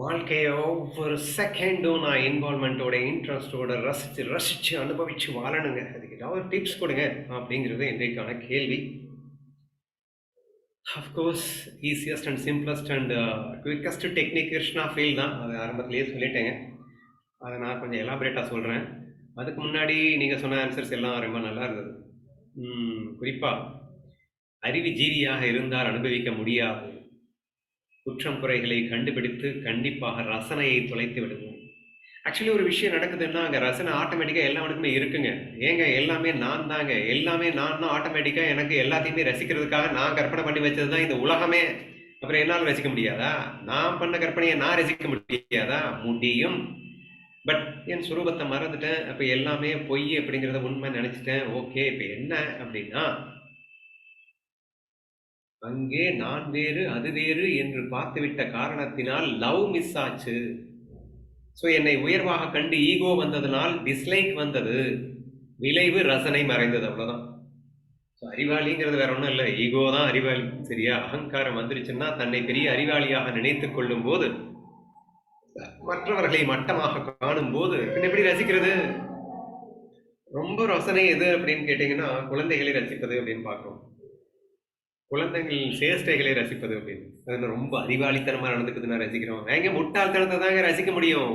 வாழ்க்கையை ஒவ்வொரு செகண்டும் நான் இன்வால்மெண்ட்டோட இன்ட்ரெஸ்ட்டோட ரசித்து ரசித்து அனுபவித்து வாழணுங்க. அதுக்கு ஏதாவது டிப்ஸ் கொடுங்க அப்படிங்கிறது இன்றைக்கான கேள்வி. Of course easiest and simplest and quickest technique Krishna feel தான். அது ஆரம்பத்துலேயே சொல்லிட்டேங்க. அதை நான் கொஞ்சம் எலாபரேட்டாக சொல்கிறேன் அதுக்கு முன்னாடி நீங்கள் சொன்ன ஆன்சர்ஸ் எல்லாம் ரொம்ப நல்லா இருந்தது. குறிப்பாக அறிவு ஜீவியாக இருந்தால் அனுபவிக்க முடியாது. குற்றம் குறைகளை கண்டுபிடித்து கண்டிப்பாக ரசனையை தொலைத்து விடுவோம். ஆக்சுவலி ஒரு விஷயம் நடக்குதுன்னா அங்கே ரசனை ஆட்டோமேட்டிக்காக எல்லாருக்குமே இருக்குங்க. ஏங்க எல்லாமே நான் தாங்க. எல்லாமே நான் தான் ஆட்டோமேட்டிக்காக எனக்கு எல்லாத்தையுமே ரசிக்கிறதுக்காக நான் கற்பனை பண்ணி வச்சது தான் இந்த உலகமே. அப்புறம் என்னால் ரசிக்க முடியாதா? நான் பண்ண கற்பனையை நான் ரசிக்க முடியாதா? முடியும். பட் என் சுரூபத்தை மறந்துட்டேன். அப்போ எல்லாமே பொய் அப்படிங்கிறத உண்மை நினச்சிட்டேன். ஓகே இப்போ என்ன அப்படின்னா அங்கே நான் வேறு அது வேறு என்று பார்த்துவிட்ட காரணத்தினால் லவ் மிஸ் ஆச்சு. ஸோ என்னை உயர்வாக கண்டு ஈகோ வந்ததுனால் டிஸ்லைக் வந்தது. விளைவு ரசனை மறைந்தது அவ்வளோதான் ஸோ அறிவாளிங்கிறது வேற ஒன்றும் இல்லை. ஈகோ தான் அறிவாளி. சரியா? அகங்காரம் வந்துருச்சுன்னா தன்னை பெரிய அறிவாளியாக நினைத்து கொள்ளும் போது மற்றவர்களை மட்டமாக காணும் போது எப்படி ரசிக்கிறது? ரொம்ப ரசனை எது அப்படின்னு கேட்டீங்கன்னா குழந்தைகளை ரசிப்பது அப்படின்னு பார்க்குறோம். குழந்தைகள் சேஷ்டைகளை ரசிப்பது அப்படின்னு. ரொம்ப ரொம்ப நடந்துக்குது நான் ரசிக்கிறோம். எங்க முட்டாள்தனத்தை தாங்க ரசிக்க முடியும்?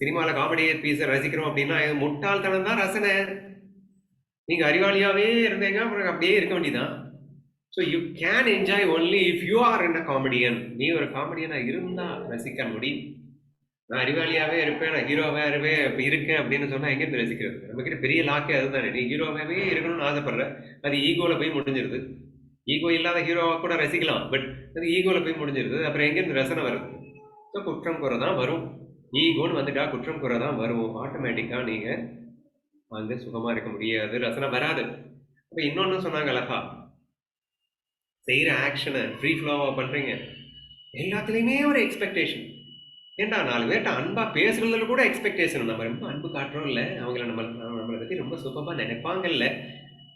சினிமாவில் காமெடி பீஸை ரசிக்கிறோம் அப்படின்னா முட்டாள்தனம் தான் ரசனை. நீங்கள் அறிவாளியாகவே இருந்தீங்க அப்புறம் அப்படியே இருக்க வேண்டியதான் so you can enjoy only if you are என்ன அ காமெடியன் நீ ஒரு காமெடியனாக இருந்தால் ரசிக்க முடியும். நான் அறிவாளியாகவே இருப்பேன் நான் ஹீரோவாக இருப்பேன் இப்போ இருக்கேன் அப்படின்னு சொன்னால் எங்கேருந்து ரசிக்கிறது? நம்ம பெரிய லாக்கே அதுதானே. நீ ஹீரோவாகவே இருக்கணும்னு ஆசைப்படுற அது ஈகோவில் போய் முடிஞ்சிருது. ஈகோ இல்லாத ஹீரோவாக கூட ரசிக்கலாம் பட் அது ஈகோவில் போய் முடிஞ்சிருது. அப்புறம் எங்கேருந்து ரசனை வருது? ஸோ குற்றம் குறை தான் வரும். ஈகோன்னு வந்துட்டா குற்றம் குறை தான் வரும். ஆட்டோமேட்டிக்காக நீங்கள் வந்து சுகமாக இருக்க முடியாது. ரசனை வராது. அப்போ இன்னொன்று சொன்னாங்க அழகா. செய்கிற ஆக்ஷனை ஃப்ரீ ஃப்ளோவாக பண்ணுறீங்க எல்லாத்துலேயுமே ஒரு எக்ஸ்பெக்டேஷன் ஏண்டா நாலு பேர்கிட்ட அன்பாக பேசுகிறதில் கூட எக்ஸ்பெக்டேஷன் நம்ம ரொம்ப அன்பு காட்டுறோம் இல்லை. அவங்கள நம்ம நம்மளை பற்றி ரொம்ப சுகமாக நினைப்பாங்கல்ல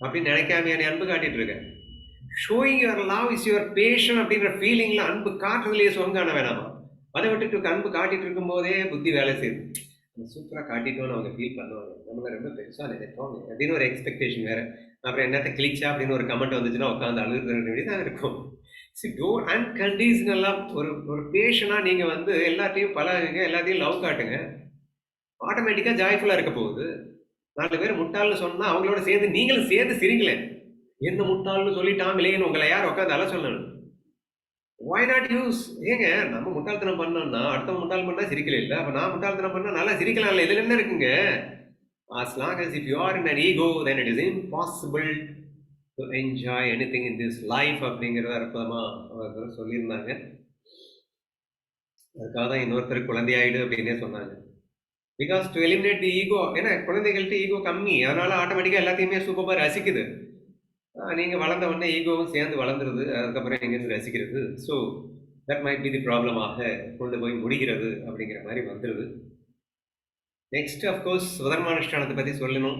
அப்படின்னு நினைக்காம நீ அன்பு காட்டிகிட்டு இருக்கேன் showing your love is your passion அப்படின்ற ஃபீலிங்கில் அன்பு காட்டுறதுலேயே சொங்கான வேணாமா அதை விட்டுட்டு அன்பு காட்டிட்டு இருக்கும் போதே புத்தி வேலை செய்யுது. சூப்பராக காட்டிட்டோன்னு அவங்க ஃபீல் பண்ணுவாங்க. நம்மள ரொம்ப பெருசாக நினைப்போம். அப்படின்னு ஒரு எக்ஸ்பெக்டேஷன் வேறு. அப்புறம் என்னத்தை கிளிச்சா அப்படின்னு ஒரு கமெண்ட் வந்துச்சுன்னா உட்காந்து அழுகுற வேண்டி தான் இருக்கும். சி டோ அன்கண்டிஷனலாக ஒரு ஒரு பேஷனாக நீங்கள் வந்து எல்லாத்தையும் பழகுங்க எல்லாத்தையும் லவ் காட்டுங்க. ஆட்டோமேட்டிக்காக ஜாய்ஃபுல்லாக இருக்க போகுது. நாலு பேர் முட்டாள்னு சொன்னால் அவங்களோட சேர்ந்து நீங்களும் சேர்ந்து சிரிங்களேன். என்ன முட்டாள்னு சொல்லிட்டாங்களேன்னு உங்களை யார் உட்காந்து அல சொல்லணும்? ஒய் நாட் யூஸ் ஏங்க நம்ம முட்டாள்தனம் பண்ணோம்னா அடுத்த முட்டாள் பண்ணா சிரிக்கல இல்லை? அப்போ நான் முட்டாள்தனம் பண்ணா நல்லா சிரிக்கலாம்ல? இதில் என்ன இருக்குங்க? As long as if you are in an ego then it is impossible to enjoy anything in this life அப்படிங்கிறத அற்புதமா அவர் சொல்லியிருந்தாங்க. அதுக்காக தான் இன்னொருத்தர் குழந்தையாயிடு அப்படின்னே சொன்னாங்க. Because to eliminate the ego ஏன்னா குழந்தைகள்கிட்ட ஈகோ கம்மி. அதனால ஆட்டோமேட்டிக்காக எல்லாத்தையுமே சூப்பராக ரசிக்குது. நீங்கள் வளர்ந்த உடனே ஈகோவும் சேர்ந்து வளர்ந்துருது. அதுக்கப்புறம் எங்கேருந்து ரசிக்கிறது? So that might be the ப்ராப்ளமாக கொண்டு போய் முடிகிறது அப்படிங்கிற மாதிரி வந்துடுது நெக்ஸ்ட் அஃப்கோர்ஸ் சுதர்மானுஷ்டானத்தை பற்றி சொல்லணும்.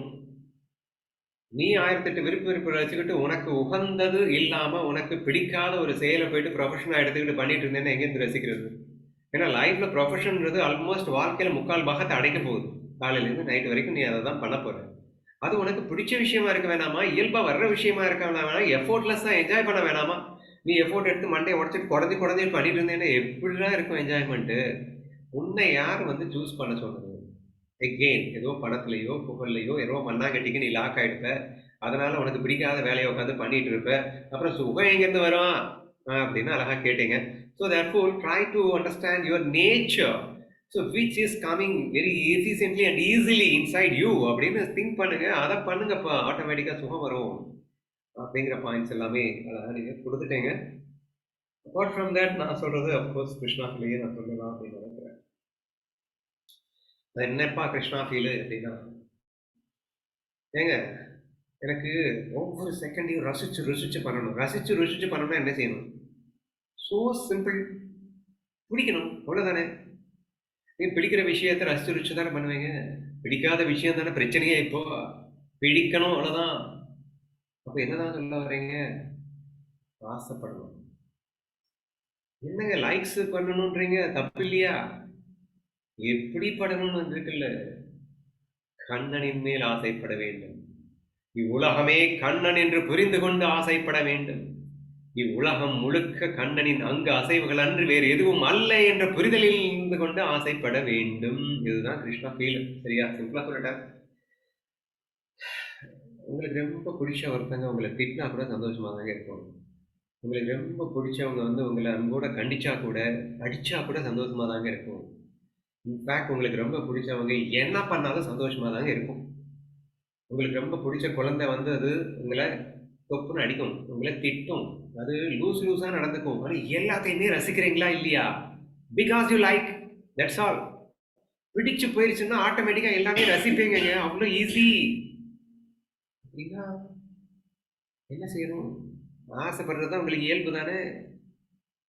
நீ ஆயிரத்தெட்டு விருப்ப விருப்பம் வச்சுக்கிட்டு உனக்கு உகந்தது இல்லாமல் உனக்கு பிடிக்காத ஒரு செயலை போயிட்டு ப்ரொஃபஷனாக எடுத்துக்கிட்டு பண்ணிட்டு இருந்தேன்னா எங்கேருந்து ரசிக்கிறது? ஏன்னா லைஃப்பில் ப்ரொஃபஷன்ன்றது ஆல்மோஸ்ட் வாழ்க்கையில் முக்கால் பாகத்தை அடைக்க போகுது. காலையிலேருந்து நைட் வரைக்கும் நீ அதை தான் பண்ண போகிற அது உனக்கு பிடிச்ச விஷயமா இருக்க வேணாமா? இயல்பாக வர்ற விஷயமா இருக்க வேணாமா. எஃபோர்ட்லெஸ்ஸாக என்ஜாய் பண்ண வேணாமா? நீ எஃபோர்ட் எடுத்து மண்டையை உடச்சிட்டு குடஞ்சி குடஞ்சி பண்ணிட்டு இருந்தேன்னா எப்படிலாம் இருக்கும் என்ஜாய்மெண்ட்டு உன்னை யார் வந்து சூஸ் பண்ண சொன்னது எகெயின் ஏதோ படத்துலையோ புகழ்லையோ ஏதோ மண்ணாங்கட்டிக்கு நீ லாக் ஆகிடுப்ப அதனால உனக்கு பிடிக்காத வேலையை உட்காந்து பண்ணிட்டு இருப்ப. அப்புறம் சுகம் எங்கேருந்து வரும்? அப்படின்னு அழகாக கேட்டீங்க. So therefore try to understand your nature so which is coming very efficiently and easily inside you அப்படின்னு திங்க் பண்ணுங்க. அதை பண்ணுங்கப்பா. ஆட்டோமேட்டிக்காக சுகம் வரும். அப்படிங்கிற பாயிண்ட்ஸ் எல்லாமே அழகாக நீங்கள் கொடுத்துட்டீங்க. அப்பார்ட் ஃப்ரம் தேட் நான் சொல்கிறது அஃப்கோர்ஸ் கிருஷ்ணாஃபிலேயே நான் சொல்லலாம் அப்படின்னு நினைக்கிறேன். என்னப்பா கிருஷ்ணா ஃபீலு அப்படின்னா ஏங்க எனக்கு ஒவ்வொரு செகண்டையும் ரசிச்சு ருசிச்சு பண்ணணும். ரசிச்சு ருசிச்சு பண்ணணும்னா என்ன செய்யணும்? ஸோ சிம்பிள் பிடிக்கணும். அவ்வளோதானே நீங்கள் பிடிக்கிற விஷயத்தை ரசிச்சு ருசிச்சு தானே பண்ணுவீங்க? பிடிக்காத விஷயம் தானே பிரச்சனையே இப்போ. பிடிக்கணும் அவ்வளோதான் அப்போ என்னதான் சொல்ல வரீங்க ஆசைப்படணும் என்னங்க லைக்ஸ் பண்ணணுன்றீங்க தப்பு இல்லையா? எப்படி படணும்னு இருக்குல்ல கண்ணனின் மேல் ஆசைப்பட வேண்டும். இவ்வுலகமே கண்ணன் என்று புரிந்து கொண்டு ஆசைப்பட வேண்டும். இவ்வுலகம் முழுக்க கண்ணனின் அங்கு அசைவுகள் அன்று வேறு எதுவும் அல்ல என்ற புரிதலில் இருந்து கொண்டு ஆசைப்பட வேண்டும். இதுதான் கிருஷ்ணா ஃபீல். சரியா? சிம்பிளா சொல்லிட்டேன் உங்களுக்கு ரொம்ப பிடிச்ச ஒருத்தங்க உங்களை திட்டினா கூட சந்தோஷமாக தாங்க இருக்கும். உங்களுக்கு ரொம்ப பிடிச்சவங்க வந்து உங்களை அன்போட கண்டிச்சா கூட அடிச்சா கூட சந்தோஷமாக தாங்க இருக்கும். இன்ஃபேக்ட் உங்களுக்கு ரொம்ப பிடிச்சவங்க என்ன பண்ணாலும் சந்தோஷமாக தாங்க இருக்கும். உங்களுக்கு ரொம்ப பிடிச்ச குழந்தை வந்து அது உங்களை தொப்புன்னு அடிக்கும். உங்களை திட்டும். அது லூஸ் லூஸாக நடந்துக்கும். ஆனால் எல்லாத்தையுமே ரசிக்கிறீங்களா இல்லையா? Because you like that's all பிடிச்சு போயிருச்சுன்னா ஆட்டோமேட்டிக்காக எல்லாமே ரசிப்பீங்க அவ்வளோ ஈஸி என்ன செய்யணும்? ஆசைப்படுறது தான் உங்களுக்கு இயல்பு தானே?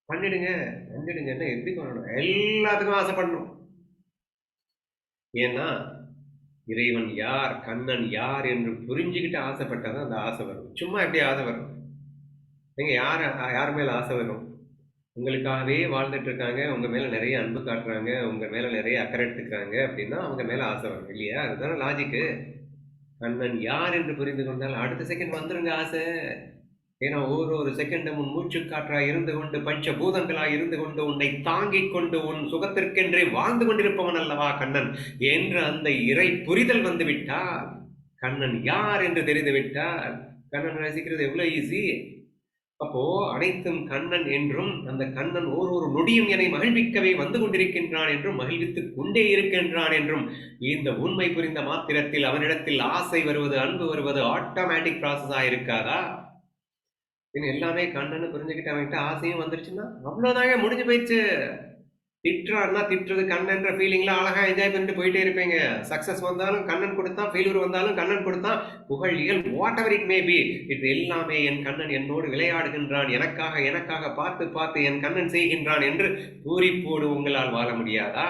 பண்ணிடுங்க பண்ணிடுங்கன்னா எப்படி பண்ணணும்? எல்லாத்துக்கும் ஆசைப்படணும். ஏன்னா இறைவன் யார் கண்ணன் யார் என்று புரிஞ்சுக்கிட்டு ஆசைப்பட்டாதான் அந்த ஆசை வரும். சும்மா எப்படி ஆசை வரும். நீங்கள் யார் யார் மேலே ஆசை வரும்? உங்களுக்காகவே வாழ்ந்துட்டு இருக்காங்க உங்கள் மேலே நிறைய அன்பு காட்டுறாங்க உங்கள் மேலே நிறைய அக்கறை எடுத்துக்கிறாங்க அப்படின்னா அவங்க மேலே ஆசை வரும் இல்லையா? அதுதானே லாஜிக்கு கண்ணன் யார் என்று புரிந்து கொண்டால் அடுத்த செகண்ட் வந்துருங்க ஆசை. ஏன்னா ஒரு ஒரு செகண்டும் உன் மூச்சு இருந்து கொண்டு பஞ்ச பூதங்களாய் இருந்து கொண்டு உன்னை தாங்கிக் கொண்டு உன் சுகத்திற்கென்றே வாழ்ந்து கொண்டிருப்பவன் அல்லவா கண்ணன்? என்று அந்த இறை புரிதல் வந்துவிட்டால் கண்ணன் யார் என்று தெரிந்துவிட்டால் கண்ணன் ரசிக்கிறது எவ்வளோ ஈஸி அப்போ அனைத்தும் கண்ணன் என்றும் அந்த கண்ணன் ஒரு ஒரு நொடியும் என்னை மகிழ்விக்கவே வந்து கொண்டிருக்கின்றான் என்றும் மகிழ்வித்துக் கொண்டே இருக்கின்றான் என்றும் இந்த உண்மை புரிந்த மாத்திரத்தில் அவனிடத்தில் ஆசை வருவது அன்பு வருவது ஆட்டோமேட்டிக் ப்ராசஸாக இருக்காதா இவன் எல்லாமே கண்ணன்னு புரிஞ்சுக்கிட்டு அவன்கிட்ட ஆசையும் வந்துருச்சுன்னா அவ்வளோதாங்க முடிஞ்சு போயிடுச்சு. திட்டுறான்னா திட்டுறது கண்ணன்ற ஃபீலிங்லாம் அழகாக என்ஜாய் பண்ணிட்டு போயிட்டே இருப்பீங்க. சக்ஸஸ் வந்தாலும் கண்ணன் கொடுத்தான் ஃபெயிலூர் வந்தாலும் கண்ணன் கொடுத்தான். புகழியல் whatever it may be இது எல்லாமே என் கண்ணன் என்னோடு விளையாடுகின்றான். எனக்காக எனக்காக பார்த்து பார்த்து என் கண்ணன் செய்கின்றான் என்று பூரிப்போடு உங்களால் வாழ முடியாதா?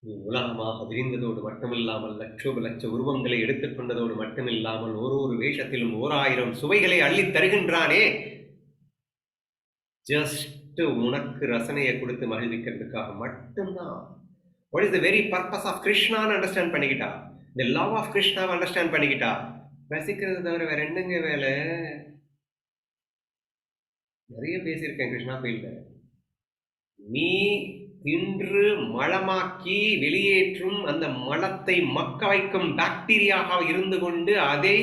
உலகமாக விரிந்ததோடு மட்டுமில்லாமல் லட்சோப லட்ச உருவங்களை எடுத்துக்கொண்டதோடு மட்டுமில்லாமல் ஒரு ஒரு வேஷத்திலும் ஓர் ஆயிரம் சுவைகளை அள்ளித் தருகின்றானே? ஜஸ்ட் உனக்கு ரசனையை கொடுத்து மகிழ்விக்கிறதுக்காக மட்டும்தான். What is the very purpose of கிருஷ்ணான்னு understand பண்ணிக்கிட்டா? இந்த லவ் ஆஃப் கிருஷ்ணாவை அண்டர்ஸ்டாண்ட் பண்ணிக்கிட்டா? ரசிக்கிறது தவிர வேற என்னங்க வேலை? நிறைய பேசியிருக்கேன் கிருஷ்ணா ஃபீல்ட நீ தின்று மலமாக்கி வெளியேற்றும் அந்த மலத்தை மக்க வைக்கும் பாக்டீரியாக இருந்து கொண்டு அதை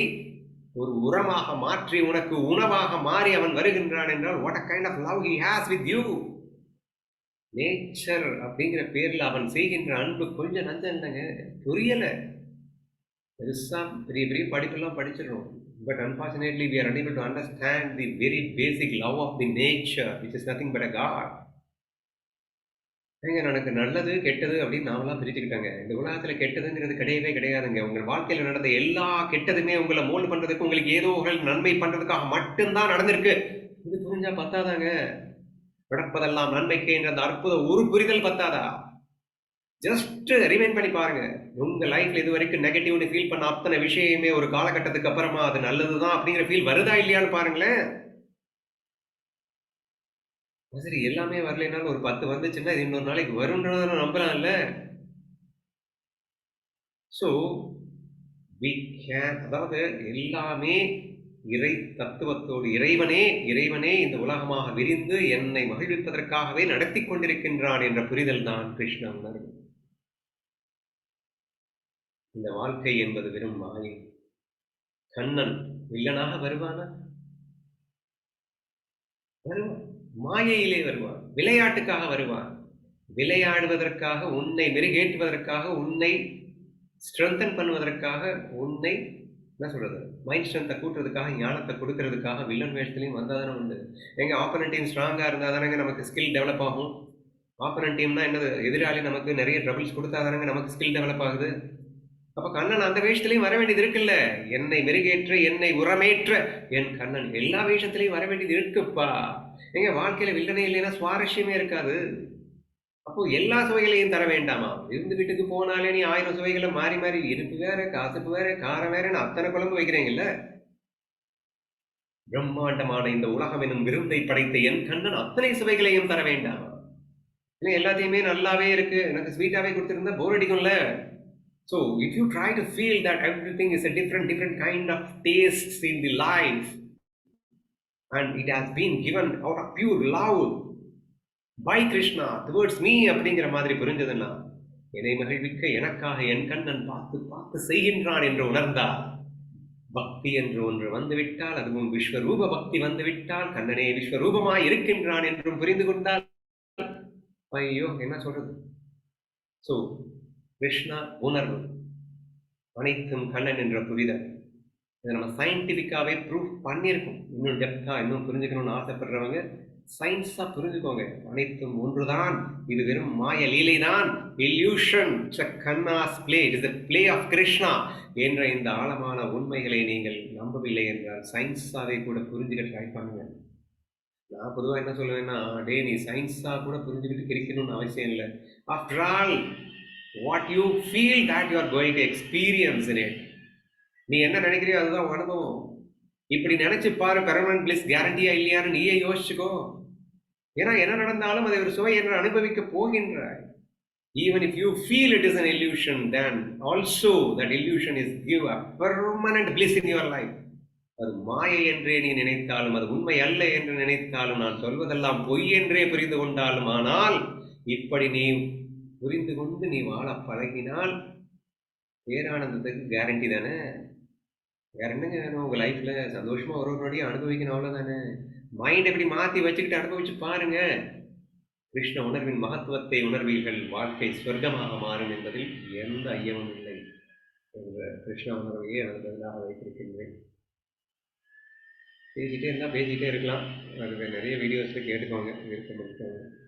ஒரு உரமாக மாற்றி உனக்கு உணவாக மாறி அவன் வருகின்றான் என்றால் what a kind of love he has with you nature அப்படிங்கிற பேரில் அவன் செய்கின்ற அன்பு கொஞ்சம் நஞ்சம் இல்லைங்க புரியல. பெருசா பெரிய பெரிய படிப்பெல்லாம் படிச்சிடணும் but unfortunately we are unable to understand the very basic love of the nature which is nothing but a God ஏங்க எனக்கு நல்லது கெட்டது அப்படின்னு நாமெல்லாம் பிரிச்சுக்கிட்டாங்க. இந்த உலகத்துல கெட்டதுங்கிறது கிடையவே கிடையாதுங்க. உங்கள் வாழ்க்கையில நடந்த எல்லா கெட்டதுமே உங்களை மோல்டு பண்றதுக்கு உங்களுக்கு ஏதோ ஒரு நன்மை பண்றதுக்காக மட்டும்தான் நடந்திருக்கு. இது புரிஞ்சா பத்தாதாங்க? நடப்பதெல்லாம் நன்மைக்கு என்ற அந்த அற்புத ஒரு புரிதல் பத்தாதா? ஜஸ்ட் ரிமைண்ட் பண்ணி பாருங்க. உங்க லைஃப்ல இது வரைக்கும் நெகட்டிவ்னு ஃபீல் பண்ண அத்தனை விஷயமே ஒரு காலகட்டத்துக்கு அப்புறமா அது நல்லதுதான் அப்படிங்கிற ஃபீல் வருதா இல்லையான்னு பாருங்களேன். சரி எல்லாமே வரலைனாலும் ஒரு பத்து வந்துச்சுன்னா இது இன்னொரு நாளைக்கு வரும்ன்றத நம்பலாம்ல ஸோ வி கேன் அதாவது எல்லாமே இறை தத்துவத்தோடு இறைவனே இறைவனே இந்த உலகமாக விரிந்து என்னை மகிழ்விப்பதற்காகவே நடத்தி கொண்டிருக்கின்றான் என்ற புரிதல் தான் கிருஷ்ண உணர்வு. இந்த வாழ்க்கை என்பது வெறும் மாயை. கண்ணன் வில்லனாக வருவானா? வருவான் மாயையிலே வருவான் விளையாட்டுக்காக வருவான் விளையாடுவதற்காக உன்னை மெருகேற்றுவதற்காக உன்னை ஸ்ட்ரென்தன் பண்ணுவதற்காக உன்னை என்ன சொல்றது? மைண்ட் ஸ்ட்ரென்த்தை கூட்டுறதுக்காக ஞானத்தை கொடுக்கறதுக்காக வில்லன் வேஷத்துலையும் வந்தால் தானே உண்டு. எங்கள் ஆப்பனன் டீம் ஸ்ட்ராங்காக இருந்தால் தானங்க நமக்கு ஸ்கில் டெவலப் ஆகும். ஆப்பனன் டீம்னா என்னது? எதிராளி நமக்கு நிறைய ட்ரபிள்ஸ் கொடுத்தா தானேங்க நமக்கு ஸ்கில் டெவலப் ஆகுது. அப்போ கண்ணன் அந்த வேஷத்துலையும் வர வேண்டியது இருக்குல்ல? என்னை மெருகேற்ற என்னை உரமேற்ற என் கண்ணன் எல்லா வேஷத்துலையும் வர வேண்டியது இருக்குப்பா. எங்க வாழ்க்கையில வில்லனே இல்லைன்னா சுவாரஸ்யமே இருக்காது. அப்போ எல்லா சுவைகளையும் தர வேண்டாமா? இருந்து வீட்டுக்கு போனாலே நீ ஆயிரம் சுவைகளை மாறி மாறி இருப்பு வேற காசுப்பு வேற காரம் வேறன்னு அத்தனை குழம்பு வைக்கிறீங்கல்ல? பிரம்மாண்டமான இந்த உலகம் எனும் விருந்தை படைத்த என் கண்ணன் அத்தனை சுவைகளையும் தர வேண்டாம்? இல்லை எல்லாத்தையுமே நல்லாவே இருக்கு. எனக்கு ஸ்வீட்டாவே கொடுத்துருந்தா போர் அடிக்கும்ல. So if you try to feel that everything is a different different kind of taste in the life and it has been given out of pure love by Krishna towards me அப்படிங்கிற மாதிரி புரிஞ்சதுன்னா என்னை மகிழ்விக்க எனக்காக என் கண்ணன் பார்த்து பார்த்து செய்கின்றான் என்று உணர்ந்தார் பக்தி என்று ஒன்று வந்துவிட்டால் அதுவும் விஸ்வரூப பக்தி வந்துவிட்டால் கண்ணனே விஸ்வரூபமாய் இருக்கின்றான் என்றும் புரிந்து கொண்டால் ஐயோ என்ன சொல்றது? ஸோ கிருஷ்ணா உணர்வு அனைத்தும் கண்ணன் என்ற புரிதல். இதை நம்ம சயின்டிஃபிக்காகவே ப்ரூஃப் பண்ணியிருக்கோம். இன்னும் டெப்தா இன்னும் புரிஞ்சுக்கணும்னு ஆசைப்படுறவங்க சயின்ஸாக புரிஞ்சுக்கோங்க. அனைத்தும் ஒன்றுதான். இது வெறும் மாய லீலை தான் illusion Kanna's play it is play of Krishna என்ற இந்த ஆழமான உண்மைகளை நீங்கள் நம்பவில்லை என்றால் சயின்ஸாவே கூட புரிஞ்சுக்க ட்ரை பண்ணுங்க. நான் பொதுவாக என்ன சொல்லுவேன்னா டே நீ சயின்ஸாக கூட புரிஞ்சுக்கிட்டு கிடைக்கணும்னு அவசியம் இல்லை. After all what you feel that you are going to experience in it நீ என்ன நினைக்கிறியோ அதுதான் அனுபவம். இப்படி நினைச்சு பாரு பெர்மனன்ட் பிளிஸ் கேரண்டியா இல்லையான்னு நீயே யோசிச்சுக்கோ. ஏன்னா என்ன நடந்தாலும் அதை ஒரு சுவை என்று அனுபவிக்க போகின்றாய். Even if you feel it is an illusion then also that illusion is give a permanent bliss in your life அது மாயை என்றே நீ நினைத்தாலும் அது உண்மை அல்ல என்று நினைத்தாலும் நான் சொல்வதெல்லாம் பொய் என்றே புரிந்து கொண்டாலும் ஆனால் இப்படி நீ புரிந்து கொண்டு நீ வாழ பழகினால் பேரானந்தத்துக்கு கேரண்டி தானே? வேற என்னங்க வேணும்? உங்க லைஃப்ல சந்தோஷமா ஒரு ஒரு நொடியும் அனுபவிக்கணும். அவ்வளவுதானே? மைண்ட் எப்படி மாத்தி வச்சுக்கிட்டு அனுபவிச்சு பாருங்க. கிருஷ்ண உணர்வின் மகத்துவத்தை உணர்வீர்கள். வாழ்க்கை சொர்க்கமாக மாறும் என்பதில் எந்த ஐயமும் இல்லை என்ற கிருஷ்ண உணர்வையே எனது பதிலாக வைத்திருக்கின்றேன். பேசிட்டே இருந்தால் பேசிக்கிட்டே இருக்கலாம். அது நிறைய வீடியோஸில் கேட்டுக்கோங்க. விருப்பம் இருக்கவங்க